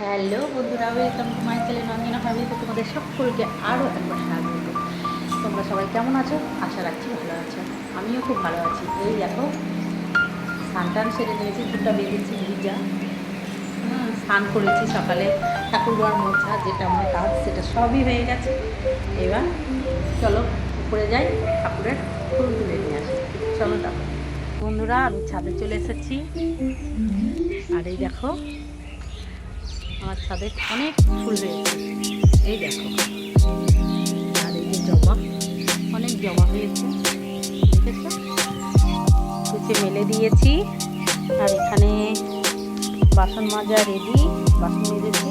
Hello বন্ধুরা welcome to my channel Nandina ফ্যামিলিতে তোমাদের সকলকে আরও একবার স্বাগত। তোমরা সবাই কেমন আছো? আশা রাখছি ভালো আছো। আমিও খুব ভালো আছি। এই দেখো স্নান সেরে নিয়েছি, দুটা বেঁধেছি ভিজা স্নান করেছি সকালে। ঠাকুরবার মোছা, যেটা আমার কাজ, সেটা সবই হয়ে গেছে। এবার চলো, উপরে যাই, ঠাকুরের ফুল তুলে নিয়ে আসি। চলো দেখো বন্ধুরা, আমি ছাদে চলে এসেছি। আর এই দেখো আমার ছাদে অনেক ফুল হয়েছে এই দেখো। আর এই যে জবা, অনেক জবা হয়েছে। দেখেছ? কুচে মেলে দিয়েছি। আর এখানে বাসন মাজা রেডি বাসন মেজেছি।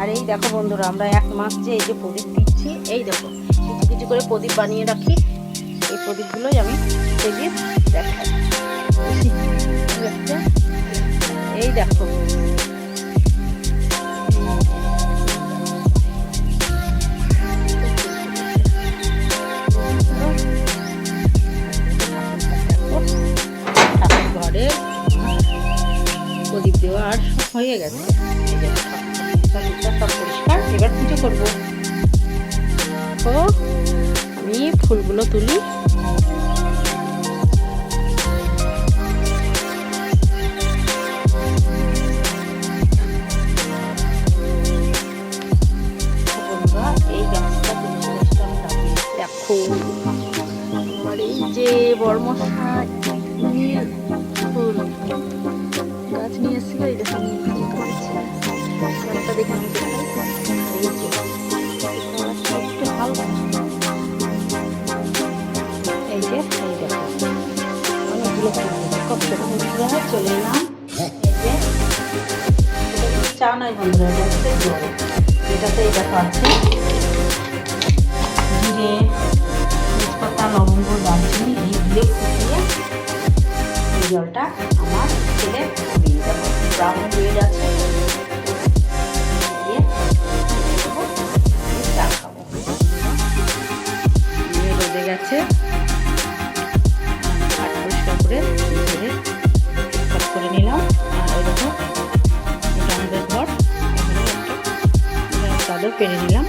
আর এই দেখো বন্ধুরা, আমরা এক মাস যে এই যে প্রদীপ দিচ্ছি, এই দেখো, কিছু কিছু করে প্রদীপ বানিয়ে রাখি। এই প্রদীপগুলোই আমি প্রদীপ দেখাই। এই দেখো ঘরে প্রদীপ দেওয়া আর হয়ে গেছে। পরিষ্কার, এবার পুজো করব। তো আমি ফুলগুলো তুলি। দেখো এই যে বর্মশাই গাছটা দেখে আমি দেখাই। এই যে একটু হালকা এই যে এই দেখো অনেকগুলো। কত বন্ধুরা চলে এলাম। এই যে এটা চা নয় বন্ধুরা এটাতে এই দেখো আছে। জিরে তেজপাতা লবঙ্গ দারচিনি এই দিয়ে ফুটিয়ে এই জলটা আমার ছেলে ব্রাউন ব্রেড আছে রোদে গেছে পরিষ্কার করে ধরে সব করে নিলাম। আর দেখো এটা আমাদের ঘর। এখানে একটা চাদর পেরে নিলাম।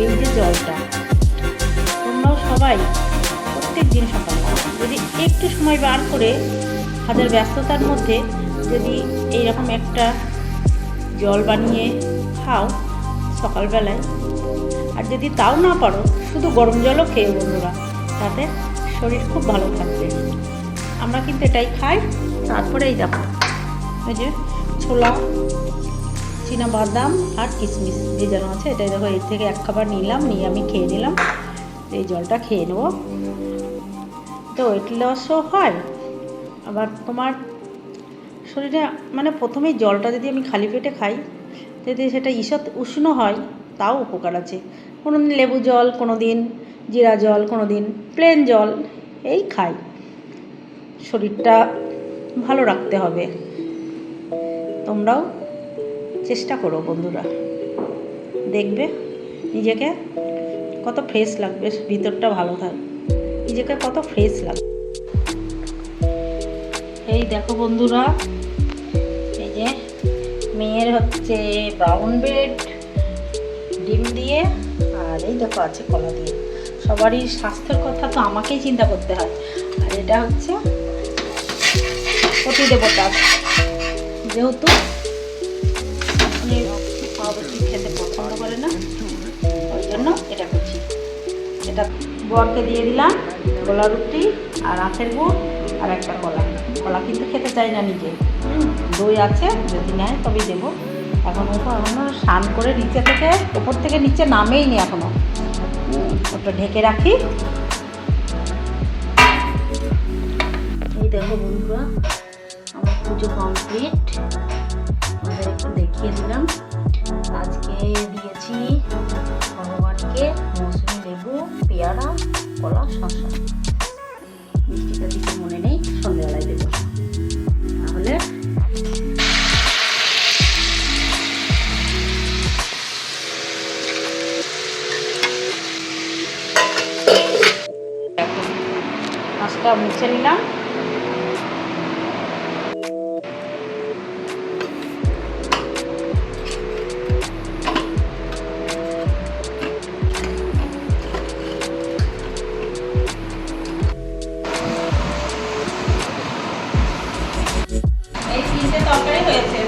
এই যে জলটা, তোমরাও সবাই প্রত্যেক দিন সকালবেলা যদি একটু সময় বার করে হাজার ব্যস্ততার মধ্যে যদি এইরকম একটা জল বানিয়ে খাও সকালবেলায় আর যদি তাও না পারো, শুধু গরম জলও খেয়ে বন্ধুরা, তাতে শরীর খুব ভালো থাকবে। আমরা কিন্তু এটাই খাই তারপরে এই দেখো ওই যে ছোলা, চীনা বাদাম আর কিশমিশ ভেজানো আছে। এটাই দেখো, এর থেকে এক খাবার নিলাম, নিয়ে আমি খেয়ে নিলাম। এই জলটা খেয়ে নেব। তো ওয়েট লসও হয়। আবার তোমার শরীরে মানে প্রথমেই জলটা যদি আমি খালি পেটে খাই, যদি সেটা ঈষৎ উষ্ণ হয়, তাও উপকার আছে। কোনো দিন লেবু জল কোনো দিন জিরা জল কোনো দিন প্লেন জল, এই খাই। শরীরটা ভালো রাখতে হবে। তোমরাও চেষ্টা করো বন্ধুরা। দেখবে নিজেকে কত ফ্রেশ লাগবে, ভিতরটা ভালো থাকবে নিজেকে কত ফ্রেশ লাগবে। এই দেখো বন্ধুরা, এই যে মেয়ের হচ্ছে ব্রাউন ব্রেড ডিম দিয়ে আর এই দেখো আছে কলা দিয়ে সবারই স্বাস্থ্যের কথা তো আমাকেই চিন্তা করতে হয়। আর এটা হচ্ছে পতি দেবতা। যেহেতু অবশ্যই খেতে পছন্দ করে না, ওই জন্য এটা করছি। এটা বরকে দিয়ে দিলাম কলা রুটি আর আখের গুড় আর একটা কলা। কলা কিন্তু খেতে চাই না নিজে। দই আছে, যদি নেয় তবেই দেবো। এখন ওপর এখনও স্নান করে নিচে থেকে, ওপর থেকে নিচে নামেই নি এখনও ওটা ঢেকে রাখি। এই দেখো বন্ধুরা, আমার পুজো কমপ্লিট আমাদের একটু দেখিয়ে দিলাম। আজকে দিয়েছি ভগবানকে মৌসুমি লেবু, পেয়ারা, কলা, শসা। হয়েছে।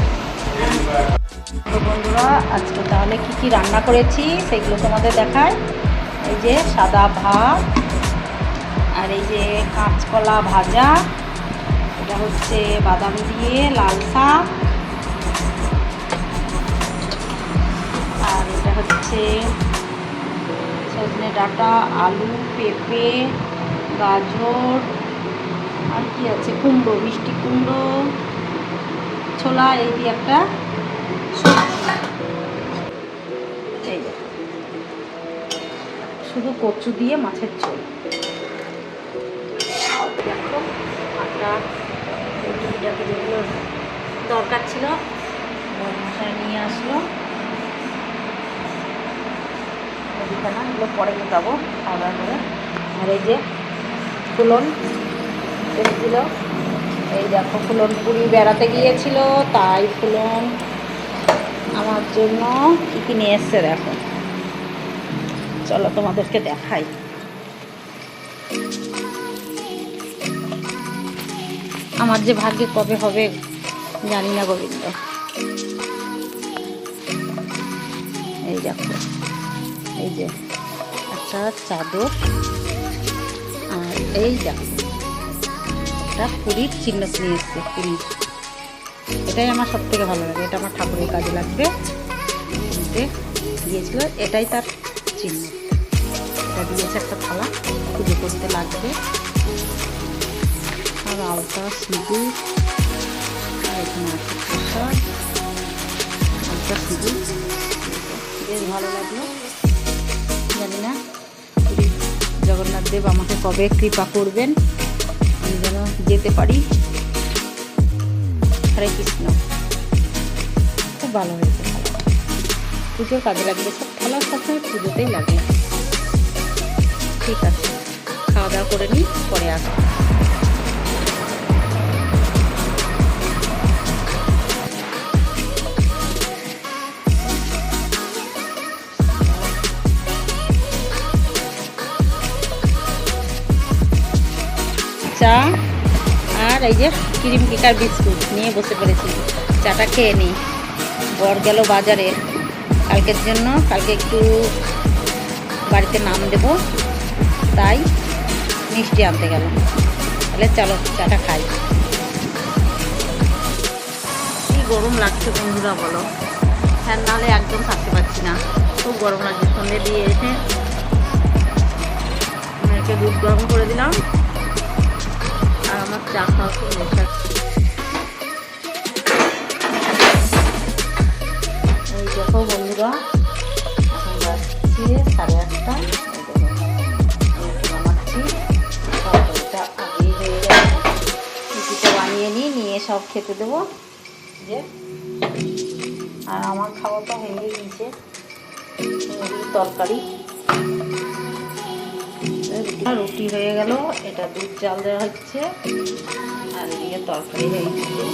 তো বন্ধুরা, আজকে তাহলে কি কি রান্না করেছি সেগুলো তোমাদের দেখায় এই যে সাদা ভাত আর এই যে কাঁচকলা ভাজা, এটা হচ্ছে বাদাম দিয়ে লাল শাক। আর এটা হচ্ছে সজনে ডাঁটা, আলু, পেঁপে, গাজর, আর কি আছে? কুমড়ো, মিষ্টি কুমড়ো। ছোলা, এই দিয়ে একটা শুধু কচু দিয়ে মাছের যেগুলো দরকার ছিল নিয়ে আসলো। এগুলো পরে মেটাবো খাওয়া দাওয়া করে। আর এই যে ফুলন এসেছিল এই দেখো ফুলন পুরী বেড়াতে গিয়েছিল, তাই ফুলন আমার জন্য কী কী নিয়ে এসছে দেখো। চলো তোমাদেরকে দেখাই। আমার যে ভাগ্যে কবে হবে জানি না গোবিন্দ। এই দেখো, এই যে একটা চাদর, আর এই দেখো একটা পুরীর চিহ্ন নিয়ে এসছে, পুরীর। এটাই আমার সব থেকে ভালো লাগে, এটা আমার ঠাকুরের কাজে লাগবে। দিয়েছিল এটাই তার চিহ্ন। এটা দিয়েছে একটা থালা, পুজো করতে লাগবে। আর আলতা, সিঁদুর আলতা বেশ ভালো লাগল। জানি না জগন্নাথ দেব আমাকে কবে কৃপা করবেন। যেন যেতে পারি। হরে কৃষ্ণ। খুব ভালো হয়েছে পুজোর কাজে লাগবে সব থালা সবসময় পুজোতেই লাগে। ঠিক আছে, খাওয়া দাওয়া করে নিই, পরে আসব। চা আর এই যে ক্রিম কেকার বিস্কুট নিয়ে বসে পড়েছি। চাটা খেয়ে নিই বর গেল বাজারে। কালকের জন্য কালকে একটু বাড়িতে নাম দেব। তাই মিষ্টি আনতে গেল। তাহলে চলো চাটা খাই। কি গরম লাগছে বন্ধুরা বলো। ফ্যান নাহলে একদম থাকতে পারছি না। খুব গরম লাগছে। সন্ধে দিয়ে এসে মেয়েকে দুধ গরম করে দিলাম। সব খেতে দেবো। যে আর আমার খাওয়া তো হয়ে তরকারি। রুটি হয়ে গেল, এটা দুধ চাল দেওয়া হচ্ছে। আর এদিকে তরকারি হয়ে গেছে।